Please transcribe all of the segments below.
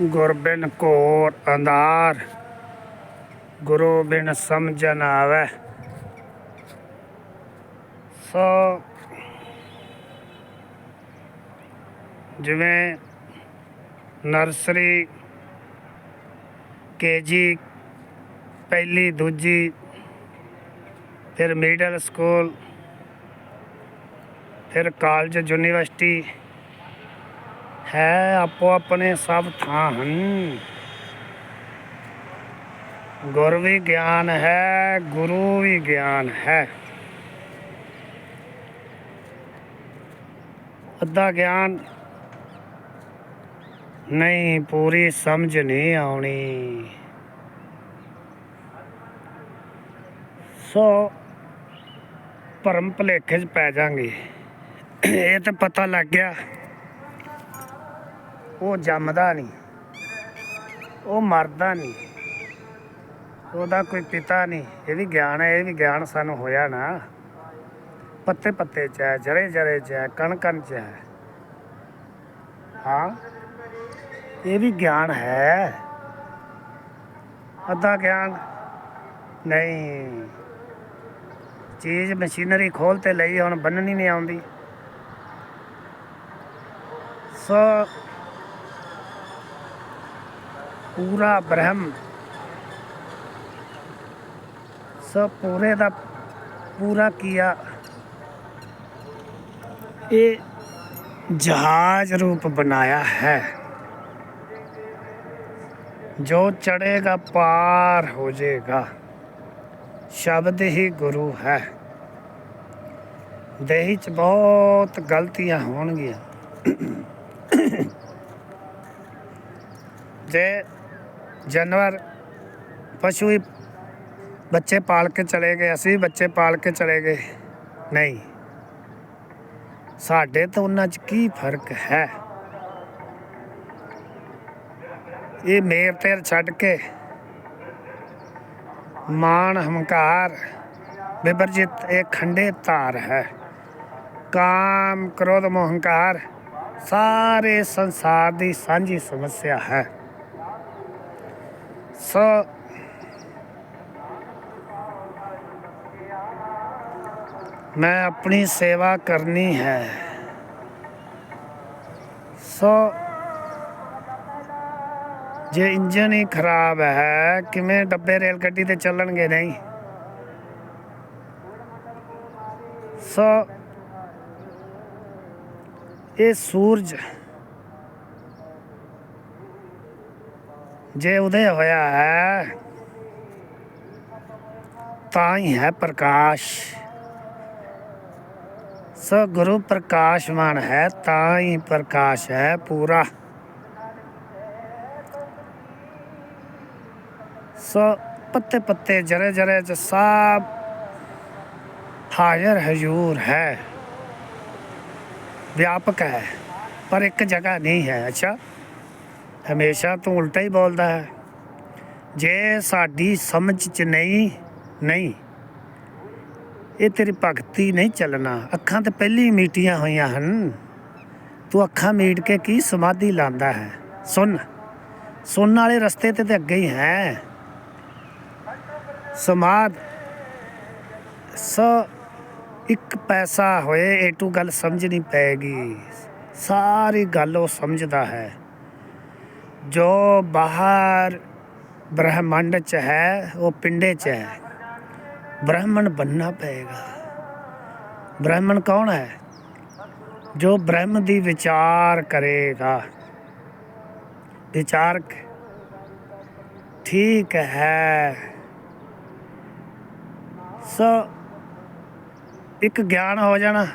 ਗੁਰਬਿਨ ਘੋਰ ਅੰਧਾਰ। ਗੁਰੂ ਬਿਨ ਸਮਝਨ ਆਵੇ। ਸੋ ਜਿਵੇਂ ਨਰਸਰੀ ਕੇਜੀ ਪਹਿਲੀ ਦੂਜੀ, ਫਿਰ ਮਿਡਲ ਸਕੂਲ ਫਿਰ ਕਾਲਜ ਯੂਨੀਵਰਸਿਟੀ ਹੈ ਆਪੋ ਆਪਣੇ ਸਭ ਥਾਂ ਹਨ ਗੁਰ ਵੀ ਗਿਆਨ ਹੈ, ਗੁਰੂ ਵੀ ਗਿਆਨ ਹੈ। ਅੱਧਾ ਗਿਆਨ ਨਹੀਂ, ਪੂਰੀ ਸਮਝ ਨਹੀਂ ਆਉਣੀ। ਸੋ ਭਰਮ ਭੁਲੇਖੇ 'ਚ ਪੈ ਜਾਾਂਗੇ। ਇਹ ਤਾਂ ਪਤਾ ਲੱਗ ਗਿਆ। ਉਹ ਜੰਮਦਾ ਨਹੀਂ। ਉਹ ਮਰਦਾ ਨਹੀਂ। ਉਹਦਾ ਕੋਈ ਪਿਤਾ ਨਹੀਂ। ਇਹ ਵੀ ਗਿਆਨ ਹੈ, ਇਹ ਵੀ ਗਿਆਨ ਸਾਨੂੰ ਹੋਇਆ ਨਾ। ਪੱਤੇ ਪੱਤੇ ਚ ਹੈ, ਜਰੇ ਜਰੇ ਚ ਹੈ, ਕਣ ਕਣ ਚ ਹੈ। ਹਾਂ, ਇਹ ਵੀ ਗਿਆਨ ਹੈ। ਅੱਧਾ ਗਿਆਨ ਨਹੀਂ। ਚੀਜ਼ ਮਸ਼ੀਨਰੀ ਖੋਲ ਤੇ ਲਈ, ਹੁਣ ਬੰਨਣੀ ਨਹੀਂ ਆਉਂਦੀ। ਸੋ ਪੂਰਾ ਬ੍ਰਹਮ। ਸੋ ਪੂਰੇ ਦਾ ਪੂਰਾ ਕੀਆ। ਇਹ ਜਹਾਜ਼ ਰੂਪ ਬਣਾਇਆ ਹੈ। ਜੋ ਚੜੇਗਾ ਪਾਰ ਹੋ ਜਾਏਗਾ। ਸ਼ਬਦ ਹੀ ਗੁਰੂ ਹੈ। ਦੇਹੀ ਚ ਬਹੁਤ ਗਲਤੀਆਂ ਹੋਣਗੀਆਂ। ਜੇ ਜਾਨਵਰ, ਪਸ਼ੂ ਹੀ ਬੱਚੇ ਪਾਲ ਕੇ ਚਲੇ ਗਏ, ਅਸੀਂ ਵੀ ਬੱਚੇ ਪਾਲ ਕੇ ਚਲੇ ਗਏ। ਨਹੀਂ, ਸਾਡੇ ਤੋਂ ਉਹਨਾਂ 'ਚ ਕੀ ਫ਼ਰਕ ਹੈ? ਇਹ ਮੇਰ ਤੇਰ ਛੱਡ ਕੇ ਮਾਨ ਹੰਕਾਰ ਵਿਵਰਜਿਤ ਇਹ ਖੰਡੇ ਤਾਰ ਹੈ। ਕਾਮ, ਕ੍ਰੋਧ, ਮੋਹ ਸਾਰੇ ਸੰਸਾਰ ਦੀ ਸਾਂਝੀ ਸਮੱਸਿਆ ਹੈ। ਸੋ ਮੈਂ ਆਪਣੀ ਸੇਵਾ ਕਰਨੀ ਹੈ। ਸੋ ਜੇ ਇੰਜਨ ਹੀ ਖਰਾਬ ਹੈ, ਕਿਵੇਂ ਡੱਬੇ ਰੇਲ ਗੱਡੀ ਤੇ ਚੱਲਣਗੇ? ਨਹੀਂ। ਸੋ, ਇਹ ਸੂਰਜ ਜੇ ਉਦੈ ਹੋਇਆ ਹੈ, ਤਾਂ ਹੀ ਹੈ ਪ੍ਰਕਾਸ਼। ਸੋ ਗੁਰੂ ਪ੍ਰਕਾਸ਼ਮਾਨ ਹੈ, ਤਾਂ ਹੀ ਪ੍ਰਕਾਸ਼ ਹੈ ਪੂਰਾ। ਸੋ ਪੱਤੇ ਪੱਤੇ, ਜਰੇ ਜਰੇ ਚ ਸਭ ਹਾਜ਼ਰ ਹਜ਼ੂਰ ਹੈ। ਵਿਆਪਕ ਹੈ, ਪਰ ਇੱਕ ਜਗ੍ਹਾ ਨਹੀਂ ਹੈ, ਅੱਛਾ। ਹਮੇਸ਼ਾ ਤੂੰ ਉਲਟਾ ਹੀ ਬੋਲਦਾ ਹੈ। ਜੇ ਸਾਡੀ ਸਮਝ ਚ ਨਹੀਂ ਨਹੀਂ। ਇਹ ਤੇਰੀ ਭਗਤੀ ਨਹੀਂ ਚੱਲਣਾ। ਅੱਖਾਂ ਤੇ ਪਹਿਲੀ ਮੀਟੀਆਂ ਹੋਈਆਂ ਹਨ। ਤੂੰ ਅੱਖਾਂ ਮੀਟ ਕੇ ਕੀ ਸਮਾਧੀ ਲਾਂਦਾ ਹੈ? ਸੁਣ। ਸੁਣਨ ਵਾਲੇ ਰਸਤੇ ਤੇ ਤੇ ਅੱਗੇ ਹੀ ਹੈ। ਸਮਾਦ ਸੋ ਇੱਕ ਪੈਸਾ ਹੋਏ, ਇਹ ਟੂ ਗੱਲ ਸਮਝਣੀ ਪਏਗੀ। ਸਾਰੀ ਗੱਲ ਉਹ ਸਮਝਦਾ ਹੈ। ਜੋ ਬਾਹਰ ਬ੍ਰਹਿਮੰਡ ਚ ਹੈ, ਉਹ ਪਿੰਡੇ ਚ ਹੈ। ਬ੍ਰਾਹਮਣ ਬੰਨਣਾ ਪਏਗਾ। ਬ੍ਰਾਹਮਣ ਕੌਣ ਹੈ? ਜੋ ਬ੍ਰਹਮ ਦੀ ਵਿਚਾਰ ਕਰੇਗਾ। ਵਿਚਾਰ ਠੀਕ ਹੈ। ਸੋ ਇੱਕ ਗਿਆਨ ਹੋ ਜਾਣਾ।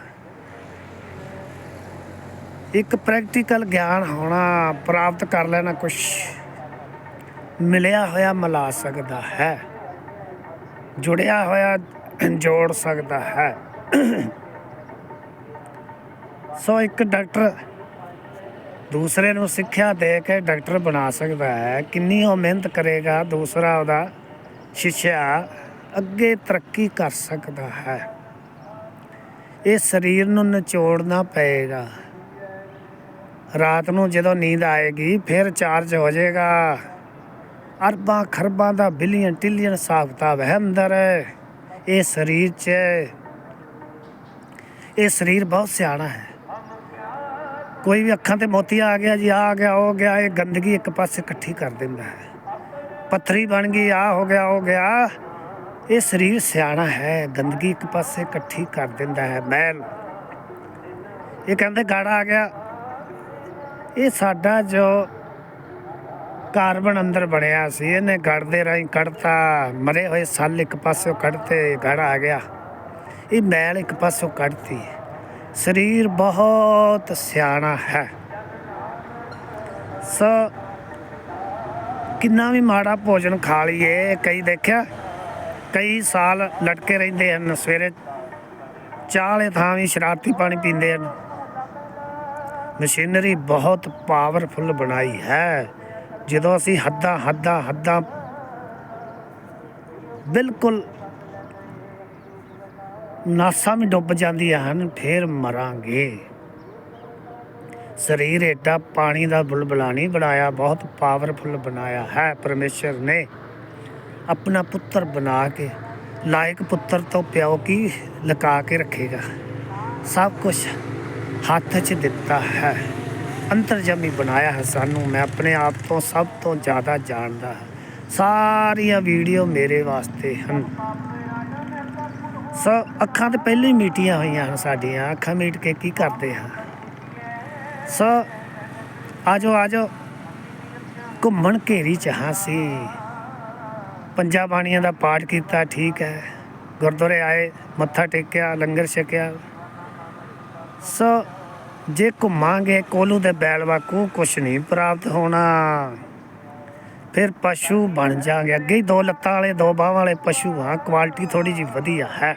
ਇੱਕ ਪ੍ਰੈਕਟੀਕਲ ਗਿਆਨ ਹੋਣਾ, ਪ੍ਰਾਪਤ ਕਰ ਲੈਣਾ ਕੁਝ ਮਿਲਿਆ ਹੋਇਆ ਮਿਲਾ ਸਕਦਾ ਹੈ। ਜੁੜਿਆ ਹੋਇਆ ਜੋੜ ਸਕਦਾ ਹੈ। ਸੋ ਇੱਕ ਡਾਕਟਰ ਦੂਸਰੇ ਨੂੰ ਸਿੱਖਿਆ ਦੇ ਕੇ ਡਾਕਟਰ ਬਣਾ ਸਕਦਾ ਹੈ। ਕਿੰਨੀ ਉਹ ਮਿਹਨਤ ਕਰੇਗਾ, ਦੂਸਰਾ ਉਹਦਾ ਸ਼ਿਸ਼ਿਆ ਅੱਗੇ ਤਰੱਕੀ ਕਰ ਸਕਦਾ ਹੈ। ਇਹ ਸਰੀਰ ਨੂੰ ਨਿਚੋੜਨਾ ਪਏਗਾ। ਰਾਤ ਨੂੰ ਜਦੋਂ ਨੀਂਦ ਆਏਗੀ, ਫਿਰ ਚਾਰਜ ਹੋ ਜਾਏਗਾ। ਅਰਬਾਂ ਖਰਬਾਂ ਦਾ ਬਿਲੀਅਨ ਟ੍ਰਿਲੀਅਨ ਹਿਸਾਬ ਕਿਤਾਬ ਹੈ ਅੰਦਰ। ਇਹ ਸਰੀਰ 'ਚ, ਇਹ ਸਰੀਰ ਬਹੁਤ ਸਿਆਣਾ ਹੈ। ਕੋਈ ਵੀ ਅੱਖਾਂ ਤੇ ਮੋਤੀ ਆ ਗਿਆ ਜੀ, ਆ ਗਿਆ, ਉਹ ਗਿਆ, ਇਹ ਗੰਦਗੀ ਇੱਕ ਪਾਸੇ ਇਕੱਠੀ ਕਰ ਦਿੰਦਾ ਹੈ। ਪੱਥਰੀ ਬਣ ਗਈ, ਆ ਹੋ ਗਿਆ ਹੋ ਗਿਆ। ਇਹ ਸਰੀਰ ਸਿਆਣਾ ਹੈ, ਗੰਦਗੀ ਇੱਕ ਪਾਸੇ ਇਕੱਠੀ ਕਰ ਦਿੰਦਾ ਹੈ, ਮੈਲ। ਇਹ ਕਹਿੰਦੇ ਗਾੜਾ ਆ ਗਿਆ। ਇਹ ਸਾਡਾ ਜੋ ਕਾਰਬਨ ਅੰਦਰ ਬਣਿਆ ਸੀ, ਇਹਨੇ ਗੜ ਦੇ ਰਾਹੀਂ ਕੱਢਤਾ, ਮਰੇ ਹੋਏ ਸੱਲ ਇੱਕ ਪਾਸਿਓਂ ਕੱਢਤੇ ਗੜ ਆ ਗਿਆ। ਇਹ ਮੈਲ ਇੱਕ ਪਾਸਿਓਂ ਕੱਢਤੀ। ਸਰੀਰ ਬਹੁਤ ਸਿਆਣਾ ਹੈ। ਸ, ਕਿੰਨਾ ਵੀ ਮਾੜਾ ਭੋਜਨ ਖਾ ਲਈਏ ਕਈ ਦੇਖਿਆ, ਕਈ ਸਾਲ ਲਟਕੇ ਰਹਿੰਦੇ ਹਨ, ਸਵੇਰੇ ਚਾਹ ਵਾਲੇ ਥਾਂ ਵੀ ਸ਼ਰਾਰਤੀ ਪਾਣੀ ਪੀਂਦੇ ਹਨ। ਮਸ਼ੀਨਰੀ ਬਹੁਤ ਪਾਵਰਫੁਲ ਬਣਾਈ ਹੈ। ਜਦੋਂ ਅਸੀਂ ਹੱਦਾਂ ਹੱਦਾਂ ਹੱਦਾਂ ਬਿਲਕੁਲ ਨਾਸਾਂ ਵੀ ਡੁੱਬ ਜਾਂਦੀਆਂ ਹਨ, ਫੇਰ ਮਰਾਂਗੇ। ਸਰੀਰ ਏਡਾ ਪਾਣੀ ਦਾ ਬੁਲਬੁਲਾ ਨਹੀਂ ਬਣਾਇਆ, ਬਹੁਤ ਪਾਵਰਫੁਲ ਬਣਾਇਆ ਹੈ ਪਰਮੇਸ਼ਰ ਨੇ। ਆਪਣਾ ਪੁੱਤਰ ਬਣਾ ਕੇ, ਲਾਇਕ ਪੁੱਤਰ ਤੋਂ ਪਿਓ ਕੀ ਲਕਾ ਕੇ ਰੱਖੇਗਾ? ਸਭ ਕੁਝ ਹੱਥ 'ਚ ਦਿੱਤਾ ਹੈ। ਅੰਤਰਜਾਮੀ ਬਣਾਇਆ ਹੈ ਸਾਨੂੰ। ਮੈਂ ਆਪਣੇ ਆਪ ਤੋਂ ਸਭ ਤੋਂ ਜ਼ਿਆਦਾ ਜਾਣਦਾ ਹਾਂ। ਸਾਰੀਆਂ ਵੀਡੀਓ ਮੇਰੇ ਵਾਸਤੇ ਹਨ। ਸੋ ਅੱਖਾਂ ਤੇ ਪਹਿਲਾਂ ਹੀ ਮੀਟੀਆਂ ਹੋਈਆਂ ਹਨ ਸਾਡੀਆਂ। ਅੱਖਾਂ ਮੀਟ ਕੇ ਕੀ ਕਰਦੇ ਹਾਂ? ਸੋ ਆਜੋ ਆਜੋ। ਘੁੰਮਣ ਘੇਰੀ ਚ ਹਾਂ ਸੀ। ਪੰਜਾਂ ਬਾਣੀਆਂ ਦਾ ਪਾਠ ਕੀਤਾ। ਠੀਕ ਹੈ। ਗੁਰਦੁਆਰੇ ਆਏ। ਮੱਥਾ ਟੇਕਿਆ, ਲੰਗਰ ਛਕਿਆ। ਸੋ ਜੇ ਘੁੰਮਾਂਗੇ ਕੋਲੂ ਦੇ ਬੈਲ ਵਾਕੂ ਕੁਛ ਨਹੀਂ ਪ੍ਰਾਪਤ ਹੋਣਾ। ਫਿਰ ਪਸ਼ੂ ਬਣ ਜਾਗੇ ਅੱਗੇ ਹੀ ਦੋ ਲੱਤਾਂ ਵਾਲੇ, ਦੋ ਬਾਹਾਂ ਵਾਲੇ ਪਸ਼ੂ ਹਾਂ ਕੁਆਲਿਟੀ ਥੋੜੀ ਜਿਹੀ ਵਧੀਆ ਹੈ।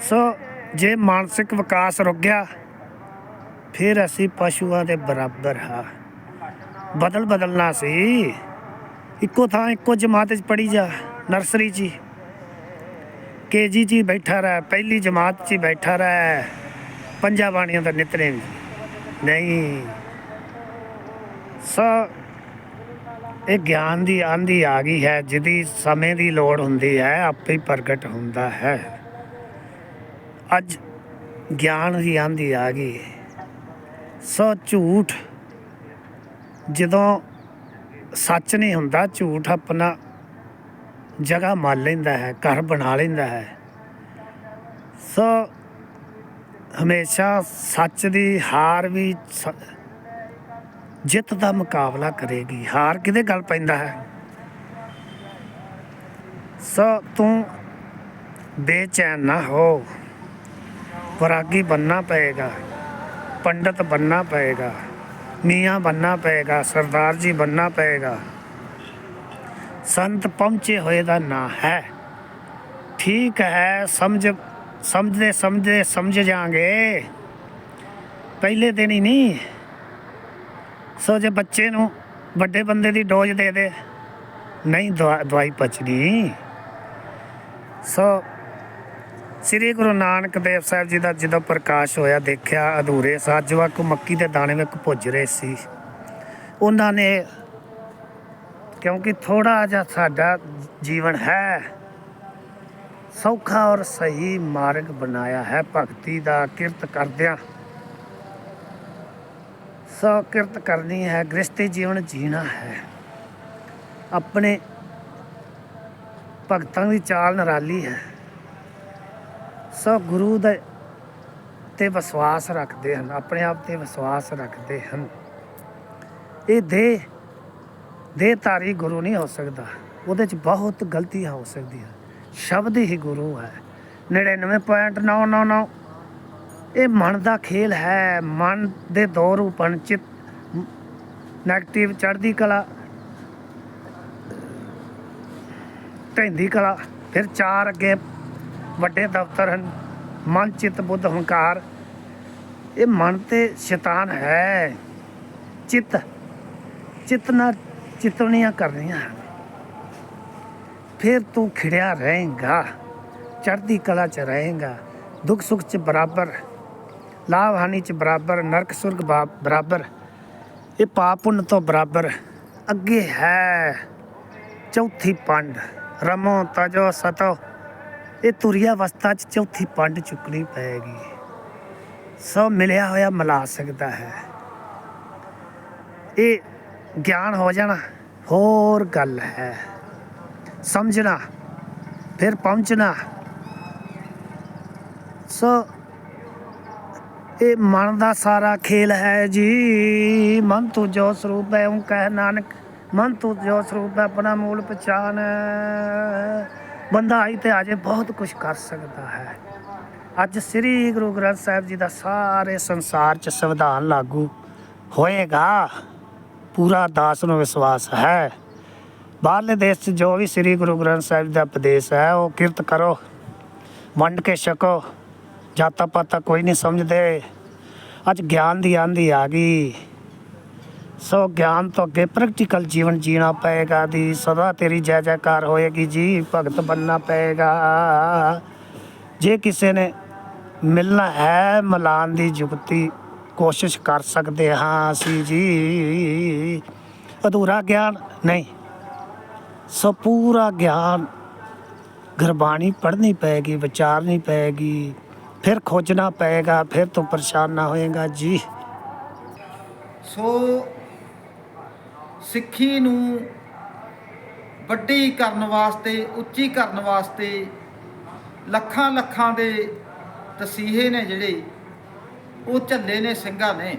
ਸੋ ਜੇ ਮਾਨਸਿਕ ਵਿਕਾਸ ਰੁਕ ਗਿਆ, ਫਿਰ ਅਸੀਂ ਪਸ਼ੂਆਂ ਦੇ ਬਰਾਬਰ ਹਾਂ। ਬਦਲ ਬਦਲਣਾ ਸੀ। ਇੱਕੋ ਥਾਂ ਇੱਕੋ ਜਮਾਤ 'ਚ ਪੜੀ ਜਾ, ਨਰਸਰੀ 'ਚ ਕੇਜੀ 'ਚ ਹੀ ਬੈਠਾ ਰਹਿ, ਪਹਿਲੀ ਜਮਾਤ 'ਚ ਹੀ ਬੈਠਾ ਰਹਿ। ਪੰਜਾਂ ਬਾਣੀਆਂ ਦਾ ਨਿਤਨੇਮ ਨਹੀਂ। ਸੋ, ਇਹ ਗਿਆਨ ਦੀ ਆਂਦੀ ਆ ਗਈ ਹੈ, ਜਿਹਦੀ ਸਮੇਂ ਦੀ ਲੋੜ ਹੁੰਦੀ ਹੈ, ਆਪੇ ਹੀ ਪ੍ਰਗਟ ਹੁੰਦਾ ਹੈ। ਅੱਜ ਗਿਆਨ ਦੀ ਆਂਦੀ ਆ ਗਈ ਸੋ, ਝੂਠ ਜਦੋਂ ਸੱਚ ਨਹੀਂ ਹੁੰਦਾ, ਝੂਠ ਆਪਣਾ ਜਗ੍ਹਾ ਮੰਨ ਲੈਂਦਾ ਹੈ, ਘਰ ਬਣਾ ਲੈਂਦਾ ਹੈ। ਸੋ ਹਮੇਸ਼ਾ ਸੱਚ ਦੀ ਹਾਰ ਵੀ ਸ- ਜਿੱਤ ਦਾ ਮੁਕਾਬਲਾ ਕਰੇਗੀ। ਹਾਰ ਕਿਹਦੇ ਗੱਲ ਪੈਂਦਾ ਹੈ? ਸੋ ਤੂੰ ਬੇਚੈਨ ਨਾ ਹੋ। ਵਰਾਗੀ ਬੰਨਾ ਪਏਗਾ, ਪੰਡਤ ਬੰਨਾ ਪਏਗਾ, ਮੀਆਂ ਬੰਨਾ ਪਏਗਾ ਸਰਦਾਰ ਜੀ ਬੰਨਾ ਪਏਗਾ। ਸੰਤ ਪਹੁੰਚੇ ਹੋਏ ਦਾ ਨਾਂ ਹੈ। ਠੀਕ ਹੈ, ਸਮਝ, ਸਮਝਦੇ ਸਮਝਦੇ, ਸਮਝ ਜਾਾਂਗੇ ਪਹਿਲੇ ਦਿਨ ਹੀ ਨਹੀਂ। ਸੋ ਜੇ ਬੱਚੇ ਨੂੰ ਵੱਡੇ ਬੰਦੇ ਦੀ ਡੋਜ਼ ਦੇ ਦੇ, ਨਹੀਂ ਦਵਾ- ਦਵਾਈ ਪਚਣੀ ਸੋ ਸ੍ਰੀ ਗੁਰੂ ਨਾਨਕ ਦੇਵ ਸਾਹਿਬ ਜੀ ਦਾ ਜਦੋਂ ਪ੍ਰਕਾਸ਼ ਹੋਇਆ, ਦੇਖਿਆ ਅਧੂਰੇ ਸਾਜਵਾ ਕੋ ਮੱਕੀ ਦੇ ਦਾਣੇ ਵਿੱਚ ਪੁੱਜ ਰਹੇ ਸੀ। ਉਹਨਾਂ ਨੇ ਕਿਉਂਕਿ ਥੋੜਾ ਜਿਹਾ ਸਾਡਾ ਜੀਵਨ ਹੈ। ਸੌਖਾ ਔਰ ਸਹੀ ਮਾਰਗ ਬਣਾਇਆ ਹੈ ਭਗਤੀ ਦਾ, ਕਿਰਤ ਕਰਦਿਆਂ। ਸੋ ਕਿਰਤ ਕਰਨੀ ਹੈ ਗ੍ਰਸਤੀ ਜੀਵਨ ਜੀਣਾ ਹੈ। ਆਪਣੇ ਭਗਤਾਂ ਦੀ ਚਾਲ ਨਰਾਲੀ ਹੈ। ਸੋ ਗੁਰੂ ਦੇ ਤੇ ਵਿਸ਼ਵਾਸ ਰੱਖਦੇ ਹਨ, ਆਪਣੇ ਆਪ ਤੇ ਵਿਸ਼ਵਾਸ ਰੱਖਦੇ ਹਨ। ਇਹ ਦੇ ਦੇ ਧਾਰੀ ਗੁਰੂ ਨਹੀਂ ਹੋ ਸਕਦਾ। ਉਹਦੇ ਚ ਬਹੁਤ ਗਲਤੀਆਂ ਹੋ ਸਕਦੀਆਂ ਸ਼ਬਦ ਹੀ ਗੁਰੂ ਹੈ। 99.999 ਇਹ ਮਨ ਦਾ ਖੇਲ ਹੈ। ਮਨ ਦੇ ਦੋ ਰੂਪ ਹਨ। ਚਿਤ ਨੈਗੇਟਿਵ ਚੜ੍ਹਦੀ ਕਲਾ, ਢਹਿੰਦੀ ਕਲਾ। ਫਿਰ ਚਾਰ ਅੱਗੇ ਵੱਡੇ ਦਫ਼ਤਰ ਹਨ। ਮਨ, ਚਿਤ, ਬੁੱਧ, ਹੰਕਾਰ। ਇਹ ਮਨ ਤੇ ਸ਼ੈਤਾਨ ਹੈ। ਚਿੱਤ ਚਿੱਤ ਨਾਲ ਚਿਤਵਣੀਆਂ ਕਰਨੀਆਂ ਹਨ। ਫਿਰ ਤੂੰ ਖਿੜਿਆ ਰਹੇਗਾ, ਚੜ੍ਹਦੀ ਕਲਾ ਚ ਰਹੇਗਾ, ਦੁੱਖ ਸੁੱਖ ਚ ਬਰਾਬਰ ਲਾਭ ਹਾਨੀ ਚ ਬਰਾਬਰ, ਨਰਕ ਸੁਰਗ ਬਰਾਬਰ, ਇਹ ਪਾਪ ਪੁੰਨ ਤੋਂ ਬਰਾਬਰ, ਅੱਗੇ ਹੈ। ਚੌਥੀ ਪੰਡ, ਰਮੋ ਤਜੋ ਸਤੋ, ਇਹ ਤੁਰਿਆ ਅਵਸਥਾ ਚ ਚੌਥੀ ਪੰਡ ਚੁੱਕਣੀ ਪਏਗੀ। ਸੋ ਮਿਲਿਆ ਹੋਇਆ ਮਿਲਾ ਸਕਦਾ ਹੈ। ਇਹ ਗਿਆਨ ਹੋ ਜਾਣਾ, ਹੋਰ ਗੱਲ ਹੈ। ਸਮਝਣਾ, ਫਿਰ ਪਹੁੰਚਣਾ। ਸੋ, ਇਹ ਮਨ ਦਾ ਸਾਰਾ ਖੇਲ ਹੈ ਜੀ। ਮਨ ਤੂੰ ਜੋ ਸਰੂਪ ਹੈ ਉਹ ਕਹਿ ਨਾਨਕ, ਮਨ ਤੂੰ ਜੋ ਸਰੂਪ ਹੈ, ਆਪਣਾ ਮੂਲ ਪਛਾਨ ਬੰਦਾ ਆਈ ਤੇ ਅਜੇ ਬਹੁਤ ਕੁਝ ਕਰ ਸਕਦਾ ਹੈ। ਅੱਜ ਸ੍ਰੀ ਗੁਰੂ ਗ੍ਰੰਥ ਸਾਹਿਬ ਜੀ ਦਾ ਸਾਰੇ ਸੰਸਾਰ 'ਚ ਸੰਵਿਧਾਨ ਲਾਗੂ ਹੋਏਗਾ। ਪੂਰਾ ਦਾਸ ਨੂੰ ਵਿਸ਼ਵਾਸ ਹੈ। ਬਾਹਰਲੇ ਦੇਸ਼ 'ਚ ਜੋ ਵੀ ਸ੍ਰੀ ਗੁਰੂ ਗ੍ਰੰਥ ਸਾਹਿਬ ਦਾ ਉਪਦੇਸ਼ ਹੈ, ਉਹ ਕਿਰਤ ਕਰੋ, ਵੰਡ ਕੇ ਛਕੋ। ਜਾਤਾ ਪਾਤਾ ਕੋਈ ਨਹੀਂ ਸਮਝਦੇ। ਅੱਜ ਗਿਆਨ ਦੀ ਆਂਦੀ ਆ ਗਈ। ਸੋ ਗਿਆਨ ਤੋਂ ਅੱਗੇ ਪ੍ਰੈਕਟੀਕਲ ਜੀਵਨ ਜੀਣਾ ਪਏਗਾ ਦੀ, ਸਦਾ ਤੇਰੀ ਜੈ ਜੈਕਾਰ ਹੋਏਗੀ ਜੀ, ਭਗਤ ਬੰਨਣਾ ਪਏਗਾ। ਜੇ ਕਿਸੇ ਨੇ ਮਿਲਣਾ ਹੈ, ਮਲਾਨ ਦੀ ਜੁਗਤੀ ਕੋਸ਼ਿਸ਼ ਕਰ ਸਕਦੇ ਹਾਂ ਅਸੀਂ ਜੀ। ਅਧੂਰਾ ਗਿਆਨ, ਨਹੀਂ। ਸੋ ਪੂਰਾ ਗਿਆਨ ਗੁਰਬਾਣੀ ਪੜ੍ਹਨੀ ਪਏਗੀ, ਵਿਚਾਰਨੀ ਪਏਗੀ, ਫਿਰ ਖੋਜਣਾ ਪਏਗਾ, ਫਿਰ ਤੋਂ ਪਰੇਸ਼ਾਨ ਨਾ ਹੋਏਗਾ ਜੀ। ਸੋ ਸਿੱਖੀ ਨੂੰ ਵੱਡੀ ਕਰਨ ਵਾਸਤੇ, ਉੱਚੀ ਕਰਨ ਵਾਸਤੇ ਲੱਖਾਂ ਲੱਖਾਂ ਦੇ ਤਸੀਹੇ ਨੇ ਜਿਹੜੇ ਉਹ ਝੱਲੇ ਨੇ ਸਿੰਘਾਂ ਨੇ।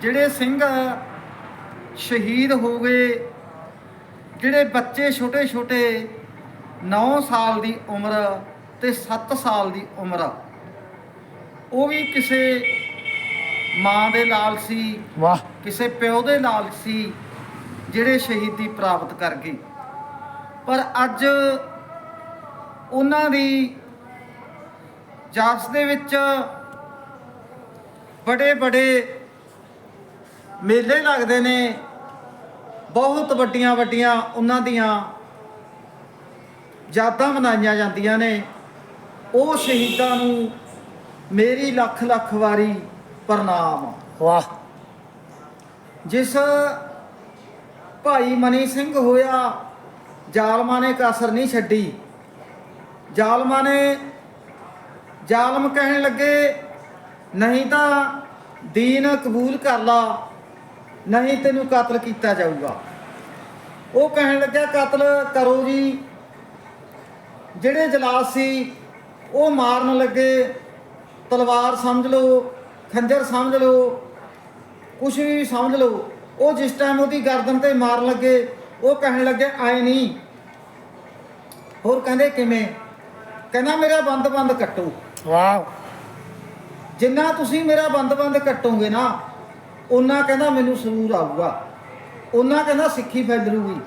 ਜਿਹੜੇ ਸਿੰਘ ਸ਼ਹੀਦ ਹੋ ਗਏ ਜਿਹੜੇ ਬੱਚੇ ਛੋਟੇ ਛੋਟੇ 9 ਸਾਲ ਦੀ ਉਮਰ ਤੇ 7 ਸਾਲ ਦੀ ਉਮਰ ਉਹ ਵੀ ਕਿਸੇ ਮਾਂ ਦੇ ਲਾਲ ਸੀ ਵਾਹ। ਕਿਸੇ ਪਿਓ ਦੇ ਨਾਲ ਸੀ ਜਿਹੜੇ ਸ਼ਹੀਦੀ ਪ੍ਰਾਪਤ ਕਰ ਗਏ। ਪਰ ਅੱਜ ਉਹਨਾਂ ਦੀ ਜਾਸ ਦੇ ਵਿੱਚ ਬੜੇ ਬੜੇ ਮੇਲੇ ਲੱਗਦੇ ਨੇ। ਬਹੁਤ ਵੱਡੀਆਂ ਵੱਡੀਆਂ ਉਹਨਾਂ ਦੀਆਂ ਯਾਦਾਂ ਮਨਾਈਆਂ ਜਾਂਦੀਆਂ ਨੇ। ਉਹ ਸ਼ਹੀਦਾਂ ਨੂੰ ਮੇਰੀ ਲੱਖ ਲੱਖ ਵਾਰੀ ਪ੍ਰਣਾਮ। ਵਾਹ। ਜਿਸ ਭਾਈ ਮਨੀ ਸਿੰਘ ਹੋਇਆ ਜ਼ਾਲਮਾਂ ਨੇ ਕਸਰ ਨਹੀਂ ਛੱਡੀ। ਜ਼ਾਲਮਾਂ ਨੇ ਜ਼ਾਲਮ ਕਹਿਣ ਲੱਗੇ ਨਹੀਂ ਤਾਂ ਦੀਨ ਕਬੂਲ ਕਰ ਲਾ, ਨਹੀਂ ਤੈਨੂੰ ਕਤਲ ਕੀਤਾ ਜਾਊਗਾ। ਉਹ ਕਹਿਣ ਲੱਗਿਆ, ਕਤਲ ਕਰੋ ਜੀ। ਜਿਹੜੇ ਜਲਾਸ ਸੀ, ਉਹ ਮਾਰਨ ਲੱਗੇ। ਤਲਵਾਰ ਸਮਝ ਲਓ, ਖੰਜਰ ਸਮਝ ਲਓ, ਕੁਛ ਵੀ ਸਮਝ ਲਓ। ਉਹ ਜਿਸ ਟਾਈਮ ਉਹਦੀ ਗਰਦਨ ਤੇ ਮਾਰਨ ਲੱਗੇ, ਉਹ ਕਹਿਣ ਲੱਗੇ, ਆਏ ਨਹੀਂ। ਹੋਰ ਕਹਿੰਦੇ ਕਿਵੇਂ? ਕਹਿੰਦਾ, ਮੇਰਾ ਬੰਦ ਬੰਦ ਕੱਟੋ। ਵਾਹ। ਜਿੰਨਾ ਤੁਸੀਂ ਮੇਰਾ ਬੰਦ ਬੰਦ ਕੱਟੋਗੇ ਨਾ ਉਹਨਾਂ ਕਹਿੰਦਾ ਮੈਨੂੰ ਸਰੂਰ ਆਊਗਾ। ਉਹਨਾਂ ਕਹਿੰਦਾ ਸਿੱਖੀ ਫੈਲੂਗੀ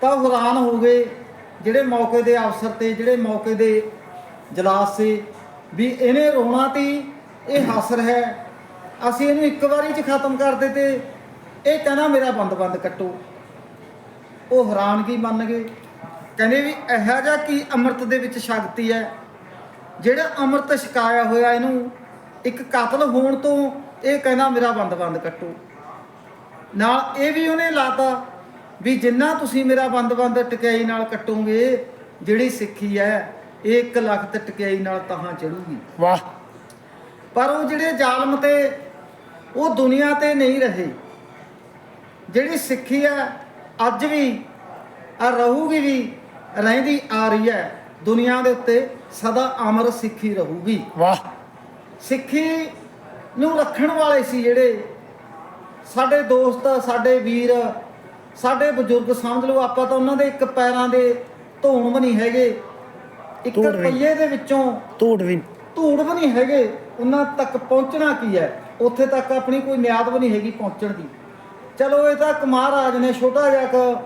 ਤਾਂ ਉਹ ਹੈਰਾਨ ਹੋ ਗਏ ਜਿਹੜੇ ਮੌਕੇ ਦੇ ਅਫਸਰ ਤੇ, ਜਿਹੜੇ ਮੌਕੇ ਦੇ ਜਲਾਸ ਸੀ ਵੀ ਇਹਨੇ ਰੋਣਾ 'ਤੇ ਇਹ ਹੱਸ ਰਿਹਾ ਹੈ। ਅਸੀਂ ਇਹਨੂੰ ਇੱਕ ਵਾਰੀ ਚ ਖਤਮ ਕਰ ਦਿੱਤੇ। ਇਹ ਕਹਿੰਦਾ ਮੇਰਾ ਬੰਦ ਬੰਦ ਕੱਟੋ। ਉਹ ਹੈਰਾਨ ਕੀ ਮੰਨ ਗਏ। ਕਹਿੰਦੇ ਵੀ ਇਹੋ ਜਿਹਾ ਕੀ ਅੰਮ੍ਰਿਤ ਦੇ ਵਿੱਚ ਸ਼ਕਤੀ ਹੈ? ਜਿਹੜਾ ਅੰਮ੍ਰਿਤ ਛਕਾਇਆ ਹੋਇਆ ਇਹਨੂੰ ਇੱਕ ਕਤਲ ਹੋਣ ਤੋਂ ਇਹ ਕਹਿੰਦਾ ਮੇਰਾ ਬੰਦ ਬੰਦ ਕੱਟੋ। ਨਾਲ ਇਹ ਵੀ ਉਹਨੇ ਲਾਤਾ ਵੀ ਜਿੰਨਾ ਤੁਸੀਂ ਮੇਰਾ ਬੰਦ ਬੰਦ ਟਕਿਆਈ ਨਾਲ ਕੱਟੋਗੇ ਜਿਹੜੀ ਸਿੱਖੀ ਹੈ ਇਹ 1 ਲੱਖ ਤੇ ਟਕਿਆਈ ਨਾਲ ਤਾਹਾਂ ਚੜੂਗੀ। ਵਾਹ। ਪਰ ਉਹ ਜਿਹੜੇ ਜ਼ਾਲਮ ਤੇ ਉਹ ਦੁਨੀਆ ਤੇ ਨਹੀਂ ਰਹੇ। ਜਿਹੜੀ ਸਿੱਖੀ ਹੈ ਅੱਜ ਵੀ ਆ ਰਹੂਗੀ ਵੀ ਰਹਿੰਦੀ ਆ ਰਹੀ ਹੈ ਦੁਨੀਆ ਦੇ ਉੱਤੇ। ਸਦਾ ਅਮਰ ਸਿੱਖੀ ਰਹੂਗੀ। ਵਾਹ। ਸਿੱਖੀ ਨੂੰ ਰੱਖਣ ਵਾਲੇ ਸੀ ਜਿਹੜੇ ਸਾਡੇ ਦੋਸਤ ਸਾਡੇ ਵੀਰ ਸਾਡੇ ਬਜ਼ੁਰਗ ਸਮਝ ਲਓ ਆਪਾਂ ਤਾਂ ਉਹਨਾਂ ਦੇ ਇੱਕ ਪੈਰਾਂ ਦੇ ਧੂਣ ਵੀ ਨਹੀਂ ਹੈਗੇ। ਇੱਕ ਧੂੜ ਵੀ। ਪਈਏ ਦੇ ਵਿੱਚੋਂ ਧੂੜ ਵੀ ਧੂੜ ਵੀ ਨਹੀਂ ਹੈਗੇ। ਉਹਨਾਂ ਤੱਕ ਪਹੁੰਚਣਾ ਕੀ ਹੈ? ਉੱਥੇ ਤੱਕ ਆਪਣੀ ਕੋਈ ਮਿਆਦ ਵੀ ਨਹੀਂ ਹੈਗੀ ਪਹੁੰਚਣ ਦੀ। ਚਲੋ ਇਹ ਤਾਂ ਇੱਕ ਮਹਾਰਾਜ ਨੇ ਛੋਟਾ ਜਿਹਾ ਕੁ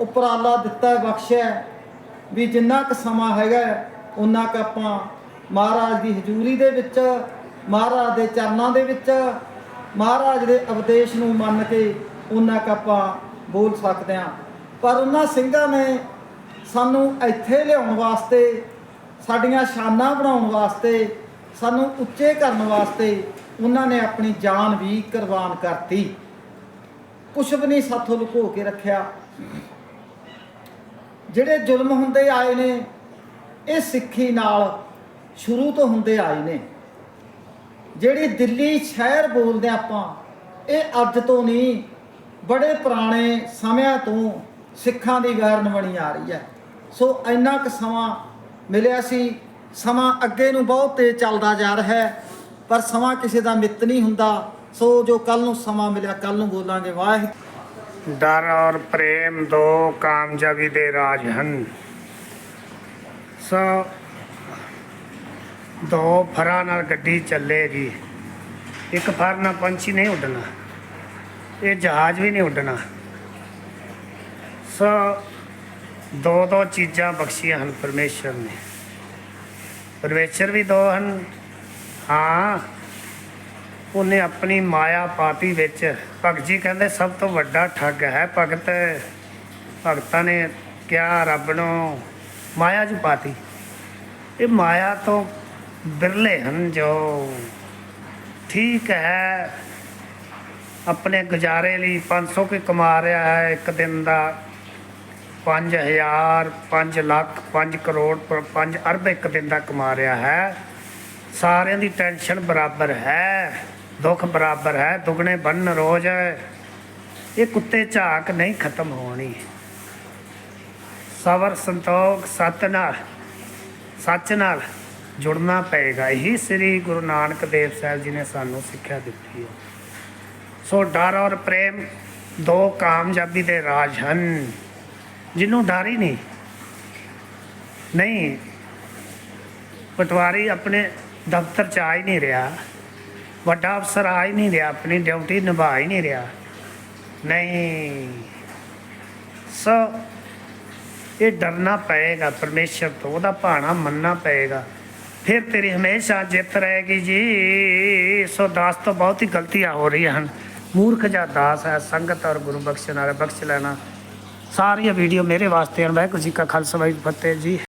ਉਪਰਾਲਾ ਦਿੱਤਾ ਬਖਸ਼ਿਆ ਵੀ ਜਿੰਨਾ ਕੁ ਸਮਾਂ ਹੈਗਾ ਉਹਨਾਂ ਉਨਾ ਕੁ ਆਪਾਂ ਮਹਾਰਾਜ ਦੀ ਹਜ਼ੂਰੀ ਦੇ ਵਿੱਚ, ਮਹਾਰਾਜ ਦੇ ਚਰਨਾਂ ਦੇ ਵਿੱਚ, ਮਹਾਰਾਜ ਦੇ ਉਪਦੇਸ਼ ਨੂੰ ਮੰਨ ਕੇ ਉਹਨਾਂ ਕੁ ਆਪਾਂ ਬੋਲ ਸਕਦੇ ਹਾਂ। ਪਰ ਉਹਨਾਂ ਸਿੰਘਾਂ ਨੇ ਸਾਨੂੰ ਇੱਥੇ ਲਿਆਉਣ ਵਾਸਤੇ, ਸਾਡੀਆਂ ਸ਼ਾਨਾਂ ਬਣਾਉਣ ਵਾਸਤੇ, ਸਾਨੂੰ ਉੱਚੇ ਕਰਨ ਵਾਸਤੇ ਉਹਨਾਂ ਨੇ ਆਪਣੀ ਜਾਨ ਵੀ ਕੁਰਬਾਨ ਕਰਤੀ। ਕੁਛ ਵੀ ਨਹੀਂ ਸਾਥੋਂ ਲੁਕੋ ਕੇ ਰੱਖਿਆ। ਜਿਹੜੇ ਜ਼ੁਲਮ ਹੁੰਦੇ ਆਏ ਨੇ ਇਹ ਸਿੱਖੀ ਨਾਲ ਸ਼ੁਰੂ ਤੋਂ ਹੁੰਦੇ ਆਏ ਨੇ। ਜਿਹੜੀ ਦਿੱਲੀ ਸ਼ਹਿਰ ਬੋਲਦੇ ਆਪਾਂ, ਇਹ ਅੱਜ ਤੋਂ ਨਹੀਂ, ਬੜੇ ਪੁਰਾਣੇ ਸਮਿਆਂ ਤੋਂ ਸਿੱਖਾਂ ਦੀ ਗੈਰਨ ਬਣੀ ਆ ਰਹੀ ਹੈ। ਸੋ ਇੰਨਾ ਕੁ ਸਮਾਂ ਮਿਲਿਆ ਸੀ। ਸਮਾਂ ਅੱਗੇ ਨੂੰ ਬਹੁਤ ਤੇਜ਼ ਚੱਲਦਾ ਜਾ ਰਿਹਾ ਹੈ, ਪਰ ਸਮਾਂ ਕਿਸੇ ਦਾ ਮਿੱਤ ਨਹੀਂ ਹੁੰਦਾ। ਸੋ ਜੋ ਕੱਲ ਨੂੰ ਸਮਾਂ ਮਿਲਿਆ ਕੱਲ ਨੂੰ ਬੋਲਾਂਗੇ। ਵਾਹਿਗੁਰੂ। ਡਰ ਔਰ ਪ੍ਰੇਮ ਦੋ ਕਾਮਯਾਬੀ ਦੇ ਰਾਜ ਹਨ। ਸੋ ਦੋ ਫਰਾਂ ਨਾਲ ਗੱਡੀ ਚੱਲੇਗੀ ਇੱਕ ਫਰ ਨਾਲ ਪੰਛੀ ਨਹੀਂ ਉੱਡਣਾ। ਇਹ ਜਹਾਜ਼ ਵੀ ਨਹੀਂ ਉੱਡਣਾ। ਸੋ ਦੋ ਦੋ ਚੀਜ਼ਾਂ ਬਖਸ਼ੀਆਂ ਹਨ ਪਰਮੇਸ਼ਰ ਨੇ। ਪਰਮੇਸ਼ਰ ਵੀ ਦੋ ਹਨ। ਹਾਂ, ਉਹਨੇ ਆਪਣੀ ਮਾਇਆ ਪਾਤੀ ਵਿੱਚ। ਭਗਤ ਜੀ ਕਹਿੰਦੇ, ਸਭ ਤੋਂ ਵੱਡਾ ਠੱਗ ਹੈ ਭਗਤ। ਭਗਤਾਂ ਨੇ ਕਿਹਾ, ਰੱਬ ਨੂੰ ਮਾਇਆ ਚ ਪਾਤੀ। ਇਹ ਮਾਇਆ ਤੋਂ ਬਿਰਲੇ ਹਨ ਜੋ। ਠੀਕ ਹੈ। ਆਪਣੇ ਗੁਜ਼ਾਰੇ ਲਈ 500 ਕੇ ਕਮਾ ਰਿਹਾ ਹੈ ਇੱਕ ਦਿਨ ਦਾ। 5000 5 ਲੱਖ 5 ਕਰੋੜ 5 ਅਰਬ ਇੱਕ ਦਿਨ ਦਾ ਕਮਾ ਰਿਹਾ ਹੈ। ਸਾਰਿਆਂ ਦੀ ਟੈਨਸ਼ਨ ਬਰਾਬਰ ਹੈ, ਦੁੱਖ ਬਰਾਬਰ ਹੈ, ਦੁਗਣੇ ਬੰਨ ਰੋਜ਼ ਇਹ ਕੁੱਤੇ ਝਾਕ ਨਹੀਂ ਖਤਮ ਹੋਣੀ। ਸਬਰ, ਸੰਤੋਖ, ਸਤ ਨਾਲ, ਸੱਚ ਨਾਲ ਜੁੜਨਾ ਪਏਗਾ। ਇਹੀ ਸ੍ਰੀ ਗੁਰੂ ਨਾਨਕ ਦੇਵ ਸਾਹਿਬ ਜੀ ਨੇ ਸਾਨੂੰ ਸਿੱਖਿਆ ਦਿੱਤੀ ਹੈ। ਸੋ ਡਰ ਔਰ ਪ੍ਰੇਮ ਦੋ ਕਾਮਯਾਬੀ ਦੇ ਰਾਜ ਹਨ। ਜਿਹਨੂੰ ਡਰ ਹੀ ਨਹੀਂ। ਨਹੀਂ, ਪਟਵਾਰੀ ਆਪਣੇ ਦਫ਼ਤਰ ਚ ਆ ਹੀ ਨਹੀਂ ਰਿਹਾ। ਵੱਡਾ ਅਫਸਰ ਆ ਹੀ ਨਹੀਂ ਰਿਹਾ। ਆਪਣੀ ਡਿਊਟੀ ਨਿਭਾ ਹੀ ਨਹੀਂ ਰਿਹਾ। ਨਹੀਂ। ਸੋ ਇਹ ਡਰਨਾ ਪਏਗਾ ਪਰਮੇਸ਼ਰ ਤੋਂ, ਉਹਦਾ ਭਾਣਾ ਮੰਨਣਾ ਪਏਗਾ। ਫਿਰ ਤੇਰੀ ਹਮੇਸ਼ਾ ਜਿੱਤ ਰਹੇਗੀ ਜੀ। ਸੋ ਦਾਸ ਤੋਂ ਬਹੁਤ ਹੀ ਗਲਤੀਆਂ ਹੋ ਰਹੀਆਂ ਹਨ। ਮੂਰਖ ਜਾਂ ਦਾਸ ਹੈ, ਸੰਗਤ ਔਰ ਗੁਰੂ ਬਖਸ਼ਣ ਵਾਲਾ ਬਖਸ਼ ਲੈਣਾ। ਸਾਰੀਆਂ ਵੀਡੀਓ ਮੇਰੇ ਵਾਸਤੇ ਹਨ। ਵਾਹਿਗੁਰੂ ਜੀ ਕਾ ਖਾਲਸਾ, ਵਾਹਿਗੁਰੂ ਫਤਿਹ ਜੀ।